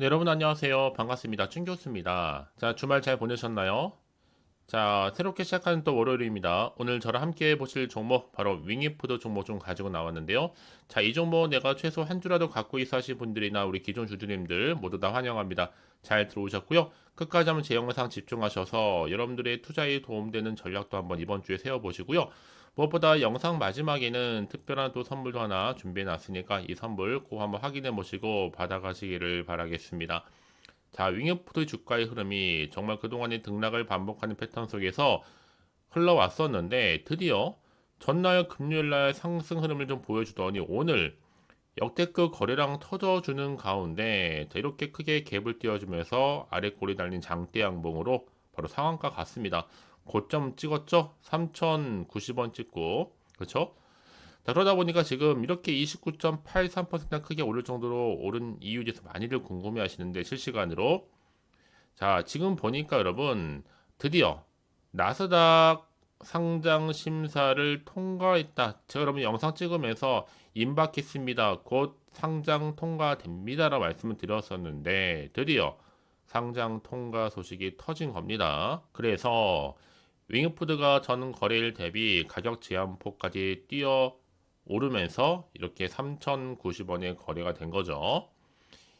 네, 여러분 안녕하세요. 반갑습니다. 춘 교수입니다. 자, 주말 잘 보내셨나요? 자, 새롭게 시작하는 또 월요일입니다. 오늘 저랑 함께 보실 종목 바로 윙이푸드 종목 좀 가지고 나왔는데요. 자, 이 종목 내가 최소 한 주라도 갖고 있어 하신 분들이나 우리 기존 주주님들 모두 다 환영합니다. 잘 들어오셨고요. 끝까지 한번 제 영상 집중하셔서 여러분들의 투자에 도움되는 전략도 한번 이번 주에 세워보시고요. 무엇보다 영상 마지막에는 특별한 또 선물도 하나 준비해 놨으니까 이 선물 꼭 한번 확인해 보시고 받아가시기를 바라겠습니다. 자, 윙어푸드 주가의 흐름이 정말 그동안의 등락을 반복하는 패턴 속에서 흘러왔었는데 드디어 전날 금요일날 상승 흐름을 좀 보여주더니 오늘 역대급 거래량 터져주는 가운데 이렇게 크게 갭을 띄워주면서 아래 골이 달린 장대 양봉으로 바로 상한가 갔습니다. 고점 찍었죠? 3,090원 찍고 그렇죠? 자, 그러다 보니까 지금 이렇게 29.83%나 크게 오를 정도로 오른 이유에 대해서 많이들 궁금해 하시는데 실시간으로 자 지금 보니까 여러분 드디어 나스닥 상장 심사를 통과했다. 제가 여러분 영상 찍으면서 임박했습니다. 곧 상장 통과됩니다 라고 말씀을 드렸었는데 드디어 상장 통과 소식이 터진 겁니다. 그래서 윙푸드가 전 거래일 대비 가격 제한폭까지 뛰어 오르면서 이렇게 3,090원에 거래가 된 거죠.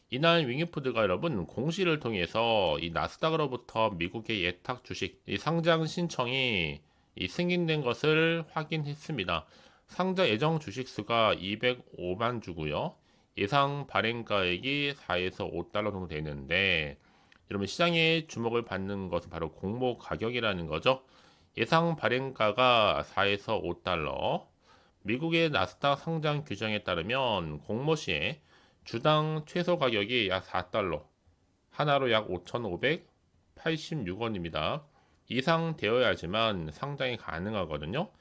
이날 윙이푸드가 여러분 공시를 통해서 이 나스닥으로부터 미국의 예탁 주식 상장 신청이 승인된 것을 확인했습니다. 상자 예정 주식 수가 205만 주고요. 예상 발행가액이 4에서 5달러 정도 되는데 여러분 시장에 주목을 받는 것은 바로 공모 가격이라는 거죠. 예상 발행가가 4에서 5달러. 미국의 나스닥 상장 규정에 따르면 공모 시에 주당 최소 가격이 약 4달러, 하나로 약 5,586원입니다. 이상 되어야지만 상장이 가능하거든요.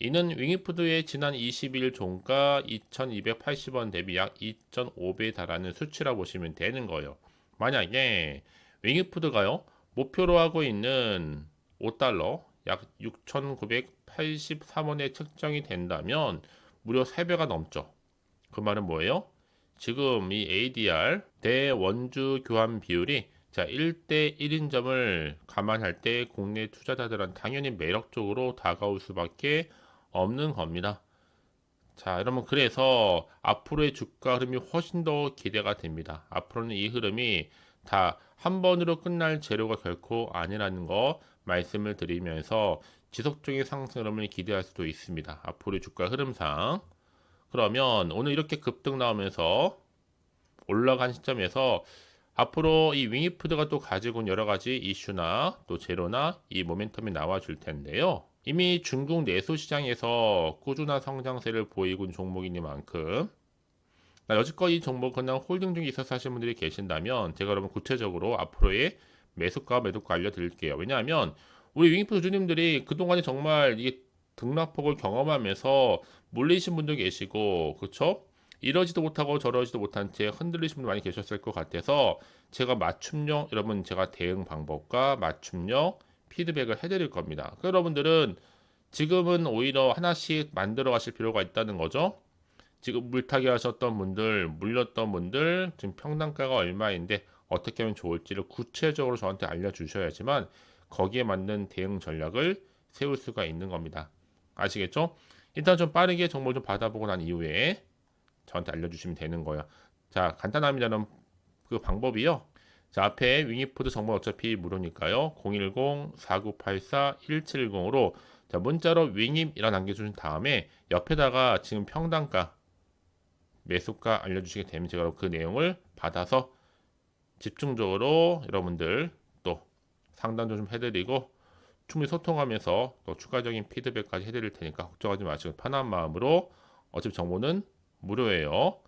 이는 윙이푸드의 지난 20일 종가 2,280원 대비 약 2.5배에 달하는 수치라 보시면 되는 거예요. 만약에 윙이푸드가요 목표로 하고 있는 5달러 약 6,983원에 책정이 된다면 무려 3배가 넘죠. 그 말은 뭐예요? 지금 이 ADR 대원주 교환 비율이 자 1대 1인 점을 감안할 때 국내 투자자들은 당연히 매력적으로 다가올 수밖에 없는 겁니다. 자, 여러분 그래서 앞으로의 주가 흐름이 훨씬 더 기대가 됩니다. 앞으로는 이 흐름이 다 한 번으로 끝날 재료가 결코 아니라는 거 말씀을 드리면서 지속적인 상승 흐름을 기대할 수도 있습니다. 앞으로의 주가 흐름상. 그러면 오늘 이렇게 급등 나오면서 올라간 시점에서 앞으로 이 윙이푸드가 또 가지고 온 여러 가지 이슈나 또 재료나 이 모멘텀이 나와 줄 텐데요. 이미 중국 내수 시장에서 꾸준한 성장세를 보이고 있는 종목이니만큼 여지껏 이 종목 그냥 홀딩 중에 있어서 하시는 분들이 계신다면 제가 여러분 구체적으로 앞으로의 매수가 매도가 알려드릴게요. 왜냐하면 우리 윙이프 주주님들이 그동안에 정말 이 등락폭을 경험하면서 물리신 분도 계시고 그렇죠? 이러지도 못하고 저러지도 못한 채 흔들리신 분들 많이 계셨을 것 같아서 제가 맞춤형 여러분 제가 대응 방법과 맞춤형 피드백을 해드릴 겁니다. 그 여러분들은 지금은 오히려 하나씩 만들어 가실 필요가 있다는 거죠. 지금 물타기 하셨던 분들, 물렸던 분들, 지금 평단가가 얼마인데 어떻게 하면 좋을지를 구체적으로 저한테 알려주셔야지만 거기에 맞는 대응 전략을 세울 수가 있는 겁니다. 아시겠죠? 일단 좀 빠르게 정보를 좀 받아보고 난 이후에 저한테 알려주시면 되는 거예요. 자, 간단합니다는 그 방법이요. 자, 앞에 윙이푸드 정보 어차피 무료니까요. 010-4984-1710으로 자, 문자로 윙입이라 남겨주신 다음에 옆에다가 지금 평단가 매수가 알려주시게 되면 제가 그 내용을 받아서 집중적으로 여러분들 또 상담도 좀 해드리고 충분히 소통하면서 또 추가적인 피드백까지 해드릴 테니까 걱정하지 마시고 편한 마음으로 어차피 정보는 무료예요.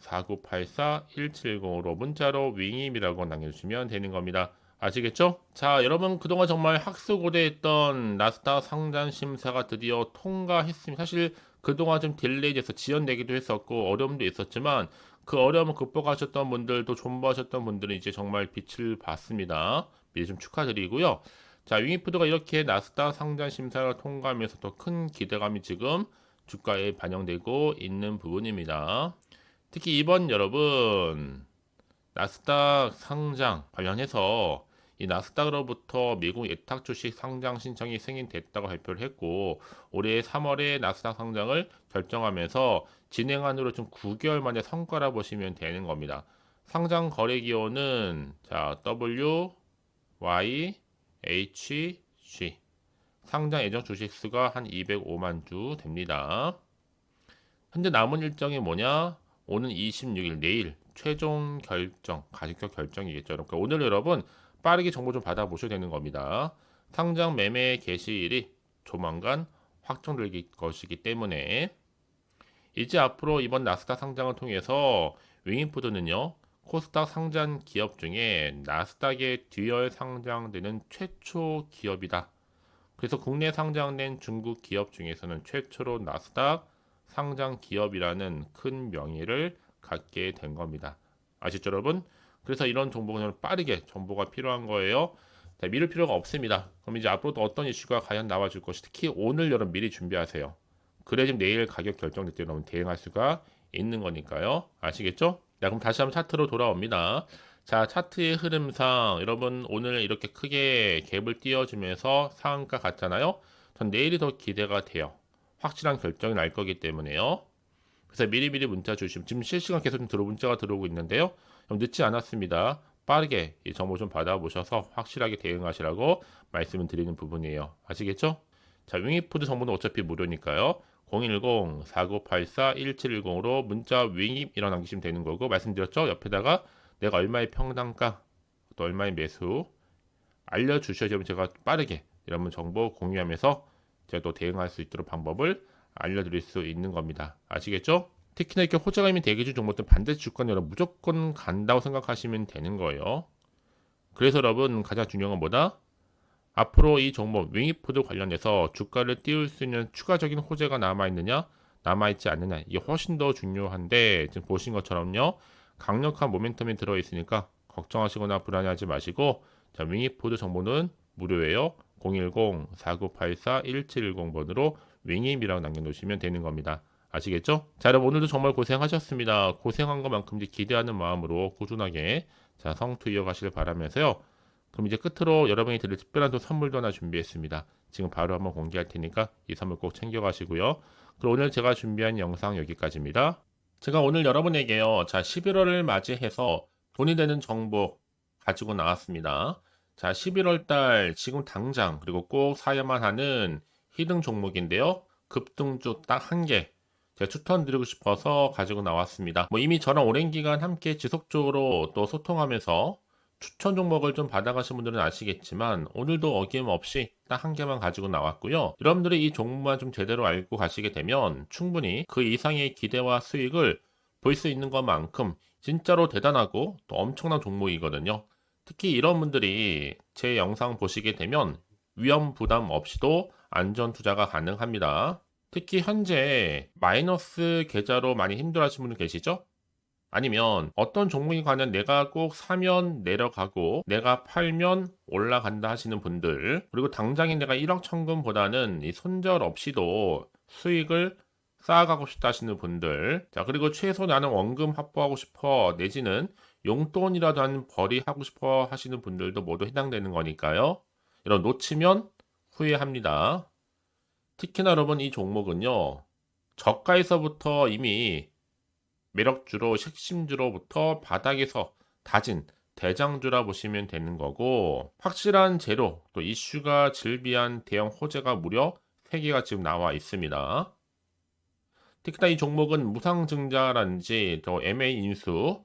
010-4984-1710으로 문자로 윙임이라고 남겨주시면 되는 겁니다. 아시겠죠? 자, 여러분 그동안 정말 학수고대했던 나스닥 상장 심사가 드디어 통과했습니다. 사실 그동안 좀 딜레이 돼서 지연되기도 했었고 어려움도 있었지만 그 어려움을 극복하셨던 분들 또 존버하셨던 분들은 이제 정말 빛을 봤습니다. 미리 좀 축하드리고요. 자, 윙이푸드가 이렇게 나스닥 상장 심사를 통과하면서 더 큰 기대감이 지금 주가에 반영되고 있는 부분입니다. 특히 이번 여러분 나스닥 상장 관련해서 이 나스닥으로부터 미국 예탁 주식 상장 신청이 승인됐다고 발표를 했고 올해 3월에 나스닥 상장을 결정하면서 진행한 후로 좀 9개월 만에 성과라 보시면 되는 겁니다. 상장 거래 기호는 자 W Y H G 상장 예정 주식 수가 한 205만 주 됩니다. 현재 남은 일정이 뭐냐? 오는 26일 내일 최종 결정, 가격표 결정이겠죠. 그러니까 오늘 여러분 빠르게 정보 좀 받아보셔야 되는 겁니다. 상장 매매 개시일이 조만간 확정될 것이기 때문에 이제 앞으로 이번 나스닥 상장을 통해서 윙인푸드는요 코스닥 상장 기업 중에 나스닥에 듀얼 상장되는 최초 기업이다. 그래서 국내 상장된 중국 기업 중에서는 최초로 나스닥 상장 기업이라는 큰 명예를 갖게 된 겁니다. 아시죠, 여러분? 그래서 이런 정보는 빠르게 정보가 필요한 거예요. 자, 미룰 필요가 없습니다. 그럼 이제 앞으로도 어떤 이슈가 과연 나와줄 것이 특히 오늘 여러분 미리 준비하세요. 그래 지금 내일 가격 결정될 때 여러분 대응할 수가 있는 거니까요. 아시겠죠? 자, 그럼 다시 한번 차트로 돌아옵니다. 자, 차트의 흐름상 여러분 오늘 이렇게 크게 갭을 띄워주면서 상한가 갔잖아요. 전 내일이 더 기대가 돼요. 확실한 결정이 날 거기 때문에요. 그래서 미리미리 문자 주시면 지금 실시간 계속 좀 들어 문자가 들어오고 있는데요. 좀 늦지 않았습니다. 빠르게 이 정보 좀 받아보셔서 확실하게 대응하시라고 말씀을 드리는 부분이에요. 아시겠죠? 자, 윙이푸드 정보는 어차피 무료니까요. 010-4984-1710으로 문자 윙입 이런 남기시면 되는 거고 말씀드렸죠? 옆에다가 내가 얼마의 평당가 또 얼마의 매수 알려주셔야지 제가 빠르게 여러분 정보 공유하면서 제가 또 대응할 수 있도록 방법을 알려드릴 수 있는 겁니다. 아시겠죠? 특히나 이렇게 호재가 있는 대기주 종목들 반드시 주권 여러분 무조건 간다고 생각하시면 되는 거예요. 그래서 여러분 가장 중요한 건 뭐다? 앞으로 이 종목 윙이푸드 관련해서 주가를 띄울 수 있는 추가적인 호재가 남아있느냐 남아있지 않느냐 이게 훨씬 더 중요한데 지금 보신 것처럼요 강력한 모멘텀이 들어있으니까 걱정하시거나 불안해하지 마시고 자 윙이푸드 정보는 무료예요 010-4984-1710번으로 윙임이라고 남겨놓으시면 되는 겁니다. 아시겠죠? 자, 여러분 오늘도 정말 고생하셨습니다. 고생한 것만큼 기대하는 마음으로 꾸준하게 자 성투 이어가시길 바라면서요. 그럼 이제 끝으로 여러분이 드릴 특별한 또 선물도 하나 준비했습니다. 지금 바로 한번 공개할 테니까 이 선물 꼭 챙겨가시고요. 그럼 오늘 제가 준비한 영상 여기까지입니다. 제가 오늘 여러분에게요. 자 11월을 맞이해서 돈이 되는 정보 가지고 나왔습니다. 자 11월 달 지금 당장 그리고 꼭 사야만 하는 히든 종목인데요. 급등주 딱 한 개. 제가 추천드리고 싶어서 가지고 나왔습니다. 뭐 이미 저랑 오랜 기간 함께 지속적으로 또 소통하면서 추천 종목을 좀 받아가신 분들은 아시겠지만 오늘도 어김없이 딱 한 개만 가지고 나왔고요. 여러분들이 이 종목만 좀 제대로 알고 가시게 되면 충분히 그 이상의 기대와 수익을 볼 수 있는 것만큼 진짜로 대단하고 또 엄청난 종목이거든요. 특히 이런 분들이 제 영상 보시게 되면 위험 부담 없이도 안전 투자가 가능합니다. 특히 현재 마이너스 계좌로 많이 힘들어하시는 분 계시죠? 아니면 어떤 종목에 관한 내가 꼭 사면 내려가고 내가 팔면 올라간다 하시는 분들 그리고 당장에 내가 1억 천금보다는 이 손절 없이도 수익을 쌓아가고 싶다 하시는 분들 자 그리고 최소 나는 원금 확보하고 싶어 내지는 용돈이라도 한 벌이 하고 싶어 하시는 분들도 모두 해당되는 거니까요 이런 놓치면 후회합니다 특히나 여러분 이 종목은요 저가에서부터 이미 매력주로 핵심주로부터 바닥에서 다진 대장주라 보시면 되는 거고 확실한 재료 또 이슈가 질비한 대형 호재가 무려 3개가 지금 나와 있습니다. 특히나 이 종목은 무상증자라든지 또 MA 인수